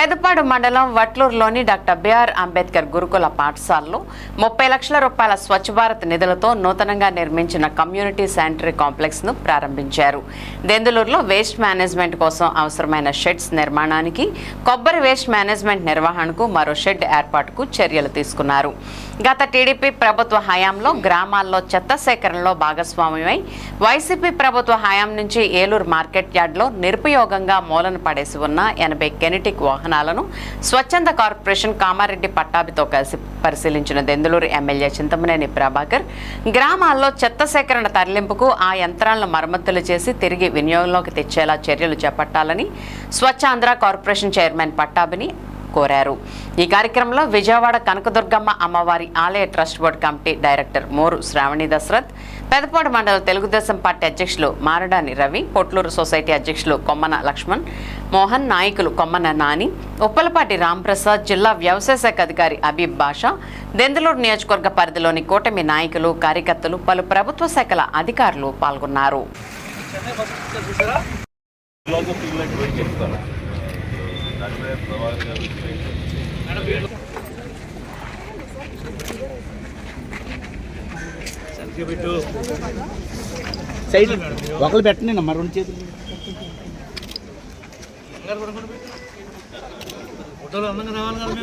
పెదపాడు మండలం వట్లూరులోని doctor BR Ambedkar గురుకుల పాఠశాలలో ముప్పై లక్షల రూపాయల స్వచ్ఛ భారత్ నిధులతో నూతనంగా నిర్మించిన కమ్యూనిటీ శానిటరీ కాంప్లెక్స్ను ప్రారంభించారు. దెందులూరులో వేస్ట్ మేనేజ్మెంట్ కోసం అవసరమైన షెడ్స్ నిర్మాణానికి కొబ్బరి వేస్ట్ మేనేజ్మెంట్ నిర్వహణకు మరో షెడ్ ఏర్పాటుకు చర్యలు తీసుకున్నారు. గత టీడీపీ ప్రభుత్వ హయాంలో గ్రామాల్లో చెత్త సేకరణలో భాగస్వామ్యమై వైసీపీ ప్రభుత్వ హయాం నుంచి ఏలూరు మార్కెట్ యార్డ్లో నిరుపయోగంగా మూలన పడేసి ఉన్న ఎనభై కెనెటిక్ వాహనాలను స్వచ్ఛంద కార్పొరేషన్ కామారెడ్డి పట్టాభితో కలిసి పరిశీలించిన దెందులూరు ఎమ్మెల్యే చింతమనేని ప్రభాకర్. గ్రామాల్లో చెత్త సేకరణ తరలింపుకు ఆ యంత్రాలను మరమ్మతులు చేసి తిరిగి వినియోగంలోకి తెచ్చేలా చర్యలు చేపట్టాలని స్వచ్ఛాంధ్ర కార్పొరేషన్ చైర్మన్ పట్టాభిని కోరారు. ఈ కార్యక్రమంలో విజయవాడ కనకదుర్గమ్మ అమ్మవారి ఆలయ trust board committee director Moru Sravani Dasarath Pedapadu మండల తెలుగుదేశం పార్టీ అధ్యక్షులు మారడాని రవి పొట్లూరు సొసైటీ అధ్యక్షులు కొమ్మన లక్ష్మణ్ మోహన్ నాయకులు కొమ్మన నాని ఉప్పలపాటి రాంప్రసాద్ జిల్లా వ్యవసాయ శాఖ అధికారి అబీబ్ బాషా దెందులూరు నియోజకవర్గ పరిధిలోని కూటమి నాయకులు కార్యకర్తలు పలు ప్రభుత్వ శాఖల అధికారులు పాల్గొన్నారు. సైడ్ ఒకరు పెట్టండి అమ్మా రెండు చేతులు. ఫోటోలు అందంగా రావాలి కదా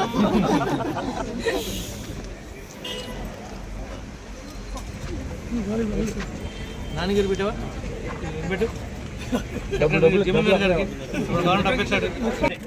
నాన్నగారు పెట్టావా పెట్టు ఇప్పుడు కావాలంటే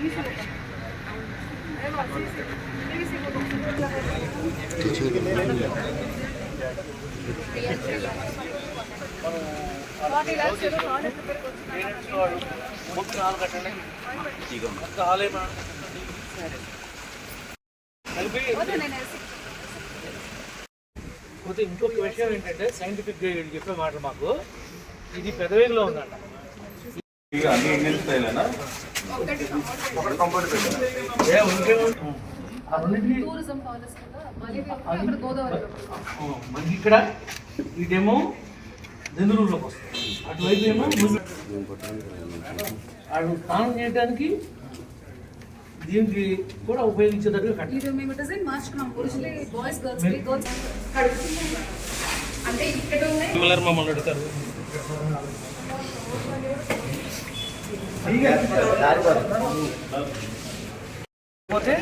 ఈసీ నాలుగు కట్టండి హాలే పోతే ఇంకొక విషయం ఏంటంటే సైంటిఫిక్గా చెప్పే మాట మాకు. ఇది పెదవేగిలో ఉందంట. మనకి ఇక్కడ ఇదేమో నెందులూరులోకి వస్తుంది అటువైపు ఏమో అటు స్నానం చేయడానికి దీనికి కూడా ఉపయోగించేటట్టుగా కట్టారు బాయ్స్ అంటే ఇక్కడ మమ్మల్ని అడుగుతారు పోతే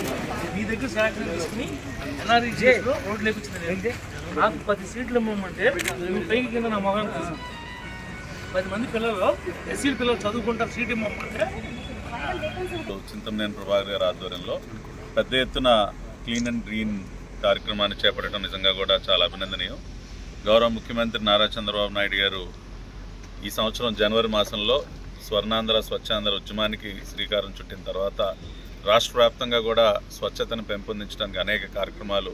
మీ దగ్గర శాఖలు తీసుకుని ఎన్ఆర్ఈ లో రోడ్లు లేపించింది నాకు పది సీట్లు ఇవ్వమంటే నువ్వు పైకి కింద నా చూసి పది మంది పిల్లలు ఎస్సీ పిల్లలు చదువుకుంటారు సీట్ ఇవ్వమంటే చింతమనేని ప్రభాకర్ గారి ఆధ్వర్యంలో పెద్ద ఎత్తున క్లీన్ అండ్ గ్రీన్ కార్యక్రమాన్ని చేపట్టడం నిజంగా కూడా చాలా అభినందనీయం. గౌరవ ముఖ్యమంత్రి నారా చంద్రబాబు నాయుడు గారు ఈ సంవత్సరం జనవరి మాసంలో స్వర్ణాంధ్ర స్వచ్ఛాంధ్ర ఉద్యమానికి శ్రీకారం చుట్టిన తర్వాత రాష్ట్ర వ్యాప్తంగా కూడా స్వచ్ఛతను పెంపొందించడానికి అనేక కార్యక్రమాలు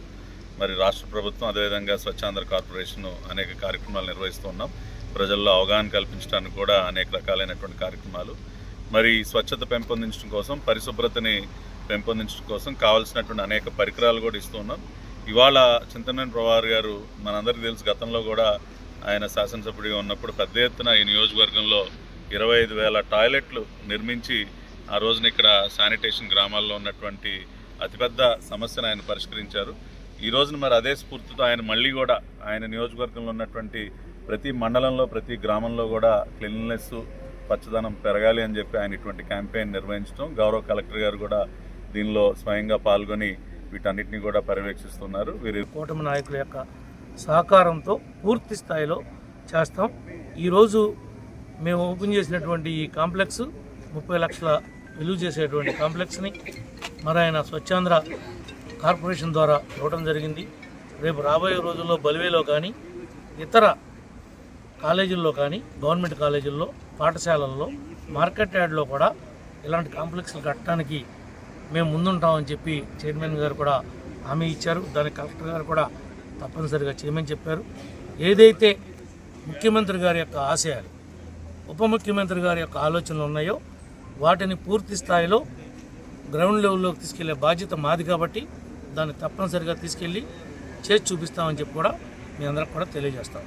మరి రాష్ట్ర ప్రభుత్వం అదేవిధంగా స్వచ్ఛాంధ్ర కార్పొరేషన్ అనేక కార్యక్రమాలు నిర్వహిస్తూ ఉన్నాం. ప్రజల్లో అవగాహన కల్పించడానికి కూడా అనేక రకాలైనటువంటి కార్యక్రమాలు. మరి స్వచ్ఛత పెంపొందించడం కోసం పరిశుభ్రతని పెంపొందించడం కోసం కావాల్సినటువంటి అనేక పరికరాలు కూడా ఇస్తూ ఉన్నాం. ఇవాళ చింతనేని ప్రవార్ గారు మనందరికీ తెలుసు గతంలో కూడా ఆయన శాసనసభ్యుడిగా ఉన్నప్పుడు పెద్ద ఎత్తున ఈ నియోజకవర్గంలో ఇరవై ఐదు వేల టాయిలెట్లు నిర్మించి ఆ రోజున ఇక్కడ శానిటేషన్ గ్రామాల్లో ఉన్నటువంటి అతిపెద్ద సమస్యను ఆయన పరిష్కరించారు. ఈ రోజున మరి అదే స్ఫూర్తితో ఆయన మళ్ళీ కూడా ఆయన నియోజకవర్గంలో ఉన్నటువంటి ప్రతి మండలంలో ప్రతి గ్రామంలో కూడా క్లీన్లెస్ పచ్చదనం పెరగాలి అని చెప్పి ఆయన ఇటువంటి క్యాంపెయిన్ నిర్వహించడం. గౌరవ కలెక్టర్ గారు కూడా దీనిలో స్వయంగా పాల్గొని వీటన్నిటిని కూడా పర్యవేక్షిస్తున్నారు. వీరి కూటమి నాయకుల యొక్క సహకారంతో పూర్తి స్థాయిలో చేస్తాం. ఈరోజు మేము ఓపెన్ చేసినటువంటి ఈ కాంప్లెక్స్ ముప్పై లక్షల విలువ చేసేటువంటి కాంప్లెక్స్ని మరి ఆయన స్వచ్ఛాంధ్ర కార్పొరేషన్ ద్వారా ఇవ్వడం జరిగింది. రేపు రాబోయే రోజుల్లో బలివేలో కానీ ఇతర కాలేజీల్లో కానీ గవర్నమెంట్ కాలేజీల్లో పాఠశాలల్లో మార్కెట్ యార్డ్లో కూడా ఇలాంటి కాంప్లెక్స్లు కట్టడానికి మేము ముందుంటామని చెప్పి చైర్మన్ గారు కూడా హామీ ఇచ్చారు. దానికి కలెక్టర్ గారు కూడా తప్పనిసరిగా చేయమని చెప్పారు. ఏదైతే ముఖ్యమంత్రి గారి యొక్క ఆశయాలు ఉప ముఖ్యమంత్రి గారి యొక్క ఆలోచనలు ఉన్నాయో వాటిని పూర్తి స్థాయిలో గ్రౌండ్ లెవెల్లోకి తీసుకెళ్ళే బాధ్యత మాది కాబట్టి దాన్ని తప్పనిసరిగా తీసుకెళ్ళి చేసి చూపిస్తామని చెప్పి కూడా మీ అందరికి కూడా తెలియజేస్తాం.